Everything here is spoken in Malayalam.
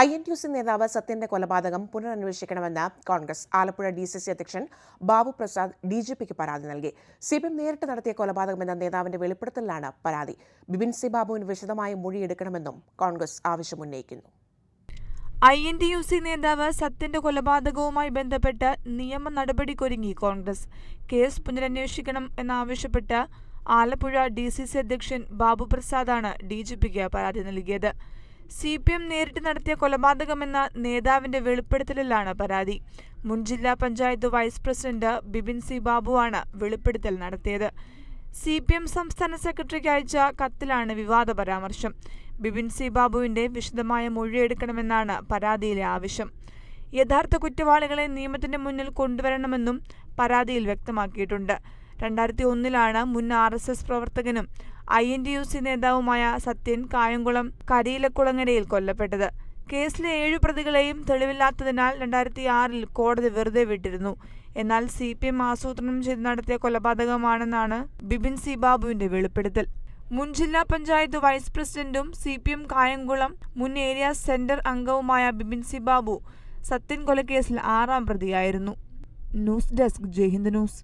I N T U C നേതാവ് സത്യന്റെ കൊലപാതകം പുനരന്വേഷിക്കണമെന്ന് Congress. Alappuzha D C C അധ്യക്ഷൻ ബാബു പ്രസാദ് ഡി ജി പിക്ക് പരാതി നൽകി. സി പി എം നേരിട്ട് നടത്തിയ കൊലപാതകമെന്ന നേതാവിന്റെ വെളിപ്പെടുത്തലിലാണ് പരാതി. ബിപിൻ സി ബാബുവിന് വിശദമായ മൊഴിയെടുക്കണമെന്നും Congress ആവശ്യമുന്നയിക്കുന്നു I N T U C നേതാവ് സത്യന്റെ കൊലപാതകവുമായി ബന്ധപ്പെട്ട് നിയമ നടപടിക്കൊരുങ്ങി കോൺഗ്രസ്. കേസ് പുനരന്വേഷിക്കണം എന്നാവശ്യപ്പെട്ട് ആലപ്പുഴ ഡി സി സി അധ്യക്ഷൻ ബാബു പ്രസാദാണ് ഡി ജി പിക്ക് പരാതി നൽകിയത്. സി പി എം നേരിട്ട് നടത്തിയ കൊലപാതകമെന്ന നേതാവിന്റെ വെളിപ്പെടുത്തലിലാണ് പരാതി. മുൻ ജില്ലാ panchayat vice president Bibin C ബാബുവാണ് വെളിപ്പെടുത്തൽ നടത്തിയത്. സി പി എം സംസ്ഥാന സെക്രട്ടറിക്ക് അയച്ച കത്തിലാണ് വിവാദ പരാമർശം. ബിബിൻ സി ബാബുവിന്റെ വിശദമായ മൊഴിയെടുക്കണമെന്നാണ് പരാതിയിലെ ആവശ്യം. യഥാർത്ഥ കുറ്റവാളികളെ നിയമത്തിന്റെ മുന്നിൽ കൊണ്ടുവരണമെന്നും പരാതിയിൽ വ്യക്തമാക്കിയിട്ടുണ്ട്. രണ്ടായിരത്തി ഒന്നിലാണ് മുൻ ആർ എസ് എസ് പ്രവർത്തകനും I N D U C നേതാവുമായ സത്യൻ കായംകുളം കരിയിലക്കുളങ്ങരയിൽ കൊല്ലപ്പെട്ടത്. കേസിലെ ഏഴു പ്രതികളെയും തെളിവില്ലാത്തതിനാൽ രണ്ടായിരത്തി ആറിൽ കോടതി വെറുതെ വിട്ടിരുന്നു. എന്നാൽ സി പി എം ആസൂത്രണം ചെയ്ത് നടത്തിയ കൊലപാതകമാണെന്നാണ് ബിബിൻ സി ബാബുവിന്റെ വെളിപ്പെടുത്തൽ. മുൻ ജില്ലാ പഞ്ചായത്ത് വൈസ് പ്രസിഡന്റും സി പി എം കായംകുളം മുൻ ഏരിയ സെന്റർ അംഗവുമായ ബിബിൻ സി ബാബു സത്യൻ കൊലക്കേസിൽ ആറാം പ്രതിയായിരുന്നു. News desk Jaihind news.